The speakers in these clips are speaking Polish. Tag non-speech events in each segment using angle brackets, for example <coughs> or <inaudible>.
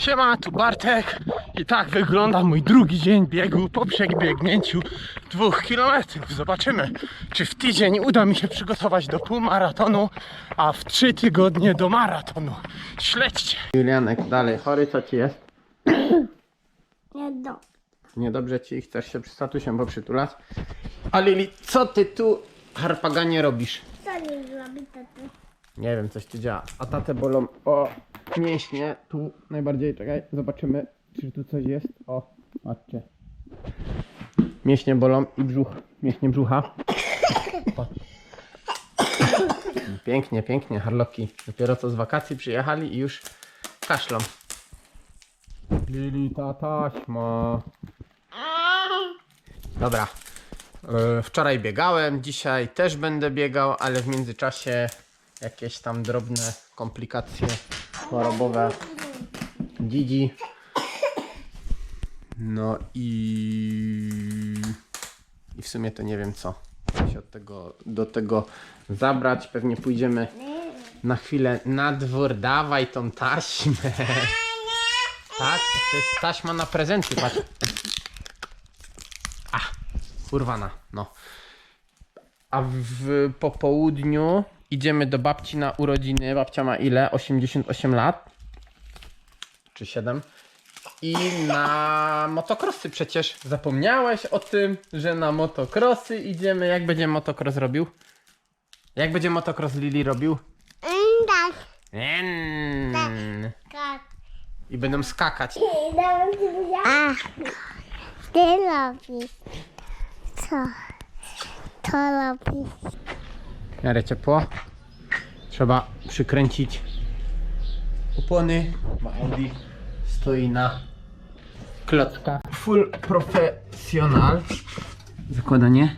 Siema, tu Bartek i tak wygląda mój drugi dzień biegu po przebiegnięciu dwóch kilometrów. Zobaczymy, czy w tydzień uda mi się przygotować do półmaratonu, a w trzy tygodnie do maratonu. Śledźcie! Julianek, dalej, chory co ci jest? <coughs> Nie do. Niedobrze ci, chcesz się przy statusiem poprzytulać? A Lili, co ty tu harpaganie robisz? Co nie zrobi taty? Nie wiem, coś tu działa. A tatę bolą o mięśnie. Tu najbardziej, czekaj, zobaczymy, czy tu coś jest. O, patrzcie. Mięśnie bolą i brzuch. Mięśnie brzucha. <coughs> Pięknie, pięknie, harloki. Dopiero co z wakacji przyjechali i już kaszlą. Lili, ta taśma. Dobra. E, Wczoraj biegałem, dzisiaj też będę biegał, ale w międzyczasie jakieś tam drobne komplikacje chorobowe. Dzidzi. No i... I w sumie to nie wiem co się od tego, do tego zabrać. Pewnie pójdziemy na chwilę na dwór. Dawaj tą taśmę. Tak, to jest taśma na prezenty, patrz. A, urwana, no. A w popołudniu idziemy do babci na urodziny. Babcia ma ile? 88 lat? Czy 7? I na motocrossy przecież. Zapomniałeś o tym, że na motocrossy idziemy. Jak będzie motocross robił? Jak będzie motocross Lili robił? Tak. Mm. Tak. I będą skakać. A, ty robisz. Co? To robisz. W miarę ciepło. Trzeba przykręcić opony, bo Audi stoi na klockach. Full professional. Zakładanie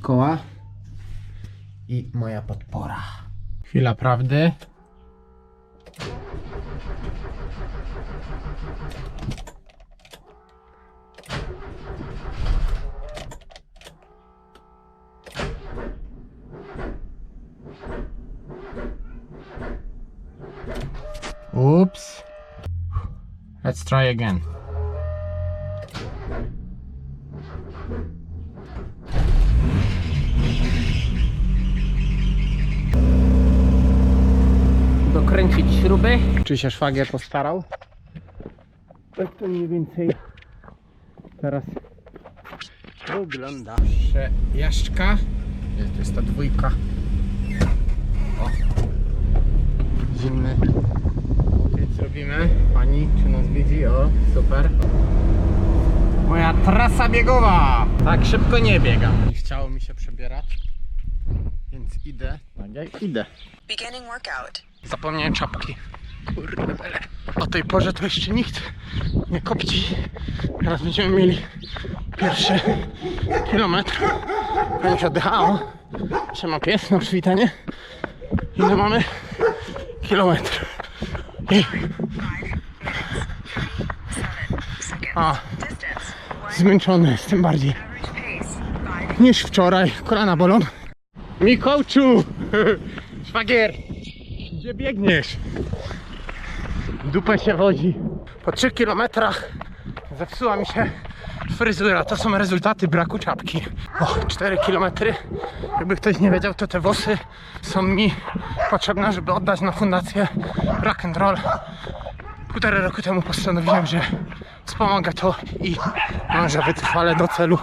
koła i moja podpora. Chwila prawdy. Oops. Let's try again. Dokręcić śruby. Czy się szwagier postarał? Tak to mniej więcej teraz wygląda. Przejażdżka. Jest, jest ta dwójka. O. Zimny Zrobimy. Pani, czy nas widzi? O, super. Moja trasa biegowa! Tak szybko nie biegam. Nie chciało mi się przebierać, więc idę. Tak jak idę. Beginning workout. Zapomniałem czapki. Kurde bele. O tej porze to jeszcze nikt nie kopci. Teraz będziemy mieli pierwszy kilometr. Będzie się oddychało. Siema pies, no przywitanie. Ile mamy? Kilometr. A, zmęczony jestem bardziej niż wczoraj. Kolana bolą. Mikołczu! <laughs> Szwagier! Gdzie biegniesz? Dupę się wodzi. Po 3 kilometrach zepsuła mi się fryzura. To są rezultaty braku czapki. O, 4 kilometry. Jakby ktoś nie wiedział, to te włosy są mi potrzebne, żeby oddać na fundację Rock and Roll. Półtora roku temu postanowiłem, że wspomaga to i może wytrwale do celu.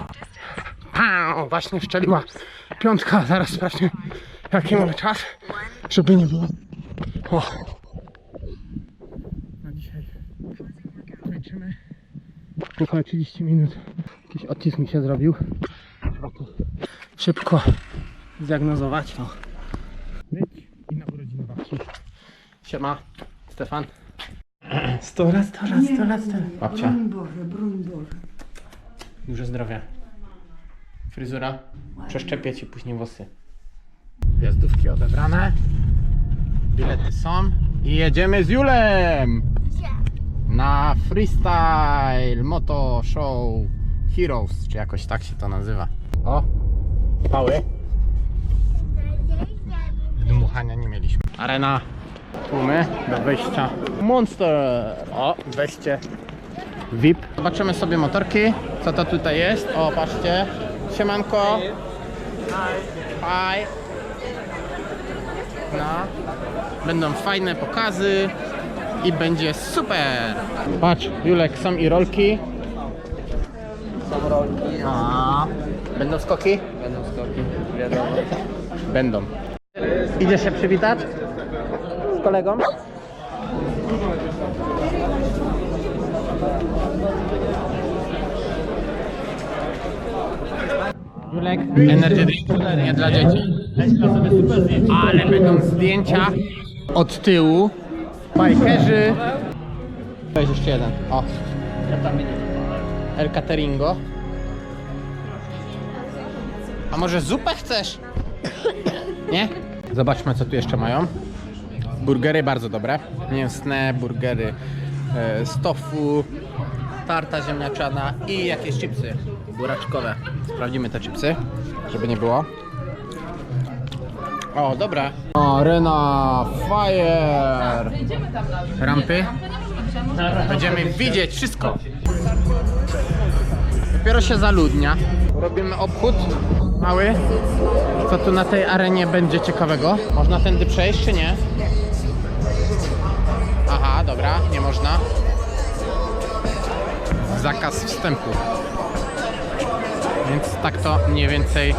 Pau, właśnie szczeliła piątka. Zaraz sprawdźmy, jaki mamy czas, żeby nie było. O. Na dzisiaj kończymy. Tylko 30 minut. Jakiś odcisk mi się zrobił. Trzeba to szybko zdiagnozować. No. Być i na urodziny babci. Siema, Stefan. 100 lat, 100 lat, 100 lat, 100 lat. Babcia. Broń Boże, broń Boże. Dużo zdrowia. Fryzura. Przeszczepię ci później włosy. Jazdówki odebrane. Bilety są. I jedziemy z Julem! Na freestyle moto show Heroes, czy jakoś tak się to nazywa. O! Pały. Dmuchania nie mieliśmy. Arena Tłumy do wejścia. Monster! O, wejście VIP. Zobaczymy sobie motorki. Co to tutaj jest? O, patrzcie. Siemanko. Hi. No. Będą fajne pokazy i będzie super. Patrz, Julek, są i rolki. Są rolki, A. Będą skoki? będą skoki, wiadomo. Będą. Idziesz się przywitać? Z kolegą? Julek, energy drink nie dla dzieci. Ale będą zdjęcia od tyłu. Bajkerzy. Jest jeszcze jeden. O. El Cateringo. A może zupę chcesz? Nie? Zobaczmy co tu jeszcze mają. Burgery bardzo dobre. Mięsne burgery e, z tofu, tarta ziemniaczana i jakieś chipsy buraczkowe. Sprawdzimy te chipsy, żeby nie było. O, dobra. Arena Fire. Rampy. Będziemy widzieć wszystko. Dopiero się zaludnia. Robimy obchód mały. Co tu na tej arenie będzie ciekawego? Można tędy przejść, czy nie? Aha, dobra, nie można. Zakaz wstępu. Więc tak to mniej więcej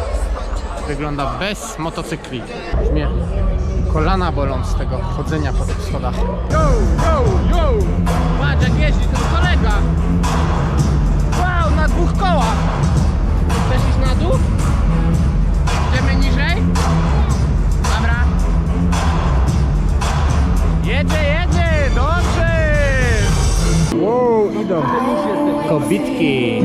wygląda bez motocykli. Mnie kolana bolą z tego chodzenia po tych schodach. Yo, yo, yo! Patrz jak jeździ ten kolega! Wow, na dwóch kołach! Chcesz iść na dół? Idą. Kobitki.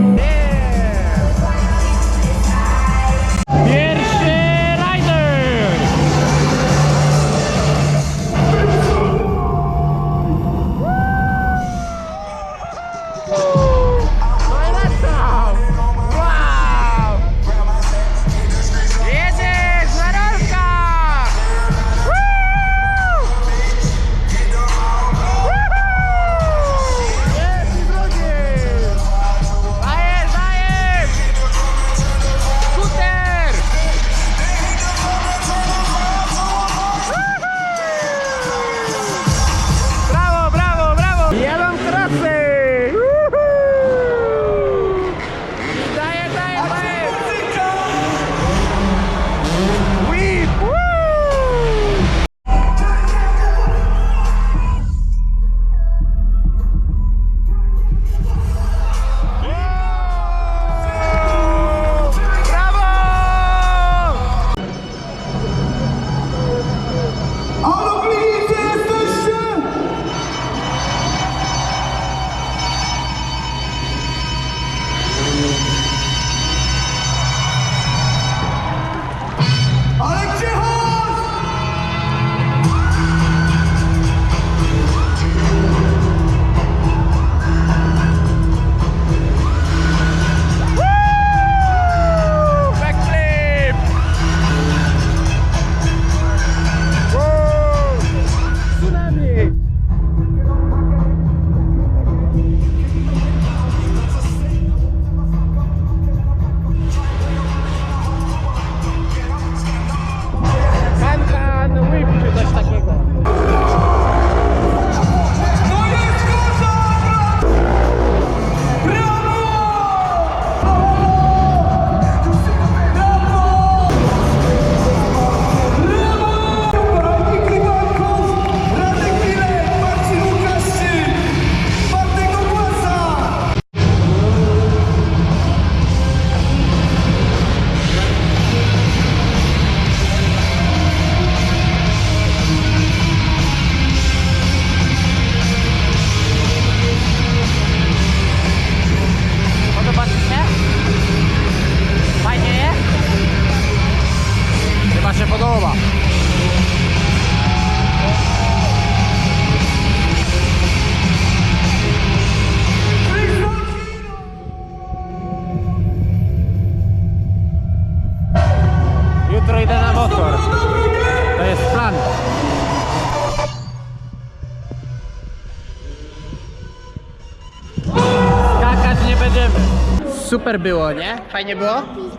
Super było, nie? Fajnie było?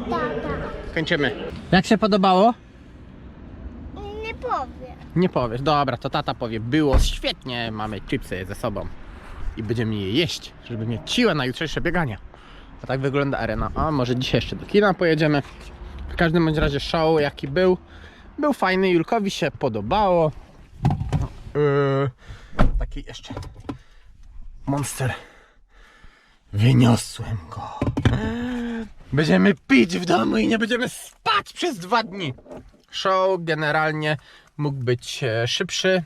Tata. Kończymy. Jak się podobało? Nie powiem. Nie powiesz. Dobra, to tata powie. Było świetnie, mamy chipsy ze sobą. I będziemy je jeść, żeby mieć siłę na jutrzejsze bieganie. A tak wygląda arena. A może dzisiaj jeszcze do kina pojedziemy. W każdym bądź razie show jaki był. Był fajny, Julkowi się podobało. Yy, taki jeszcze monster. Wyniosłem go. Będziemy pić w domu i nie będziemy spać przez dwa dni. Show generalnie mógł być e, szybszy.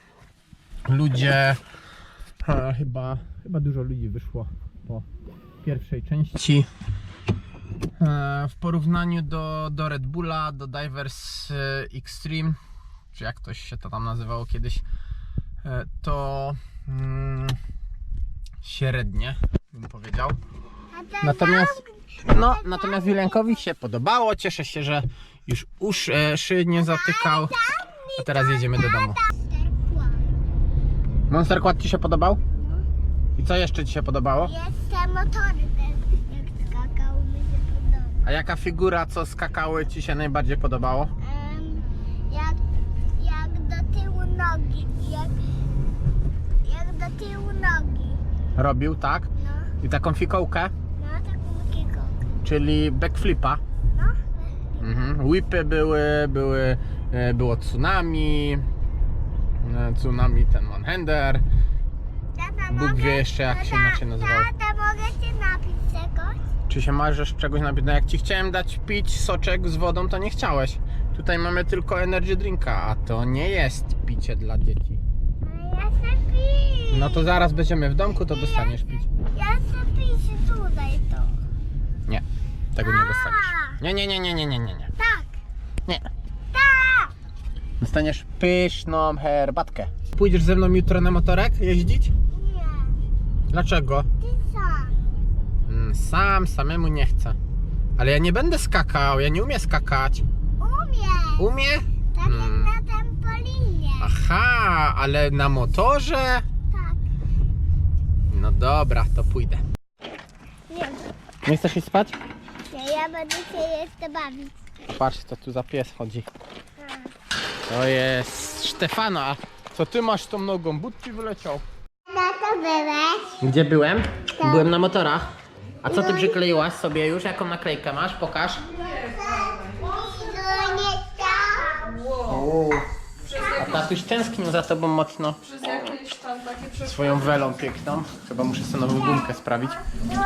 Ludzie, e, chyba, chyba dużo ludzi wyszło po pierwszej części. E, w porównaniu do, do Red Bulla, do Divers e, Extreme, czy jak to się to tam nazywało kiedyś, e, to mm, średnie bym powiedział. Natomiast, no, natomiast Juliankowi się podobało. Cieszę się, że już uszy nie zatykał. A teraz jedziemy do domu. Monster Quad Ci się podobał? I co jeszcze Ci się podobało? Jeszcze motory też, jak skakał, mi się podoba. A jaka figura, co skakały Ci się najbardziej podobało? Em, jak, jak do tyłu nogi, jak, jak do tyłu nogi. Robił, tak? No, I taką fikołkę. Czyli backflipa. No, Mhm. Whipy były, były, e, było tsunami. e, Tsunami, ten one-hander. Bóg wie jeszcze, jak się inaczej nazywało. Tata, mogę cię napić czegoś? Czy się marzysz czegoś napić? No jak ci chciałem dać pić soczek z wodą, to nie chciałeś. Tutaj mamy tylko energy drinka, a to nie jest picie dla dzieci. No, ja chcę pić. No to zaraz będziemy w domku, to dostaniesz pić. Ja chcę pić tutaj to. Nie, tego nie dostaniesz. Nie, nie, nie, nie, nie, nie, nie, nie. Tak, Nie. tak. Dostaniesz pyszną herbatkę. Pójdziesz ze mną jutro na motorek jeździć? Nie, Dlaczego? ty sam. Mm, Sam, samemu nie chcę. Ale ja nie będę skakał, ja nie umiem skakać. Umiem. Umie? Tak Mm. jak na tempolinie. Aha, ale na motorze? Tak. No dobra, to pójdę. Nie, Nie chcesz iść spać? Nie, ja będę się jeszcze bawić. Patrz, co tu za pies chodzi. To jest Stefana. Co ty masz tą nogą? But ci wyleciał. Na to byłeś? Gdzie byłem? Byłem na motorach. A co ty przykleiłaś sobie już? Jaką naklejkę masz? Pokaż. A tatuś tęsknił za tobą mocno. Przez jakieś tam takie przeszkody. Swoją welą piękną. Chyba muszę sobie nową gumkę sprawić.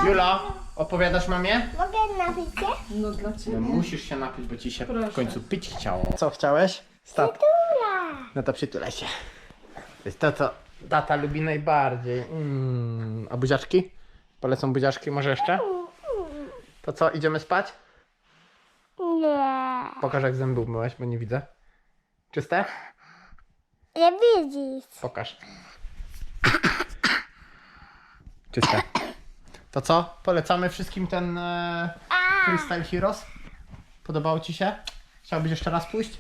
Jula, opowiadasz mamie? Mogę napić się? No dla No ciebie. musisz się napić, bo ci się w Proszę. końcu pić chciało. Co chciałeś? Stop. Ura. No to przytulaj się. To jest to, co tata lubi najbardziej. Mm. A buziaczki? Polecą buziaczki może jeszcze? To co, idziemy spać? Nie. Pokaż jak zęby umyłeś, bo nie widzę. Czyste? Nie widzisz. Pokaż. Czyste. To co? Polecamy wszystkim ten e, Freestyle Heroes? Podobało Ci się? Chciałbyś jeszcze raz pójść?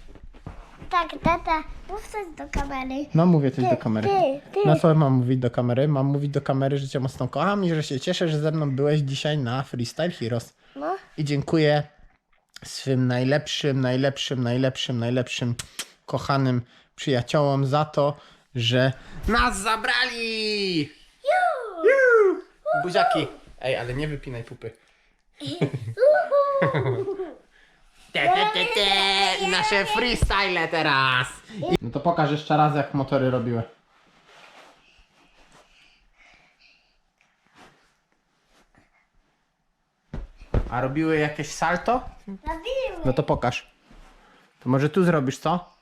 Tak, tata, mów coś do kamery. No mówię coś Ty, do kamery. ty, ty. No co mam mówić do kamery? Mam mówić do kamery, że Cię mocno kocham i że się cieszę, że ze mną byłeś dzisiaj na Freestyle Heroes. No. I dziękuję swym najlepszym, najlepszym, najlepszym, najlepszym kochanym przyjaciołom za to, że nas zabrali! Ju! Buziaki! Ej, ale nie wypinaj pupy. Te, te, te, te. Nasze freestyle teraz! No to pokaż jeszcze raz, jak motory robiły. A robiły jakieś salto? Robiły. No to pokaż. To może tu zrobisz, co?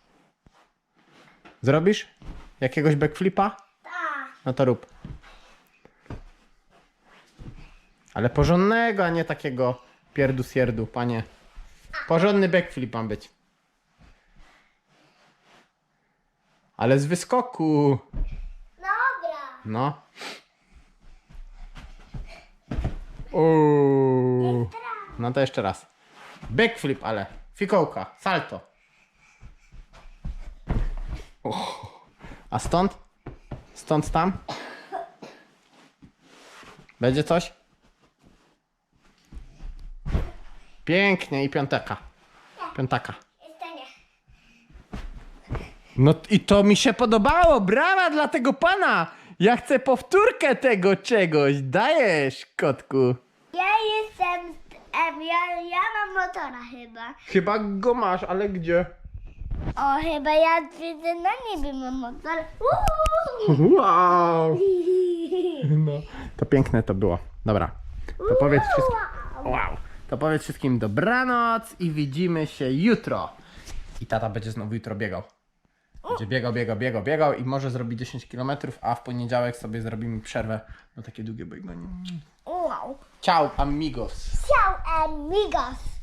Zrobisz? Jakiegoś backflipa? Tak. No to rób. Ale porządnego, a nie takiego pierdu sierdu, panie. Porządny backflip ma być. Ale z wyskoku. Dobra. No. Uuu. No to jeszcze raz. Backflip, ale. Fikołka, salto. Uch. A stąd? Stąd tam? Będzie coś? Pięknie i piąteka. Piątaka. Jeszcze nie. No i to mi się podobało. Brawa dla tego pana. Ja chcę powtórkę tego czegoś. Dajesz, kotku. Ja jestem, em, ja, ja mam motora chyba. Chyba go masz, ale gdzie? O, chyba ja widzę na niebie mam motor. Uuu. Wow. No, to piękne to było. Dobra. To powiedz wszystkim. Wow. To powiedz wszystkim dobranoc i widzimy się jutro. I tata będzie znowu jutro biegał. Będzie biegał, biegał, biegał, biegał i może zrobi 10 km, a w poniedziałek sobie zrobimy przerwę na takie długie bieganie. Wow. Ciao, amigos. Ciao, amigos.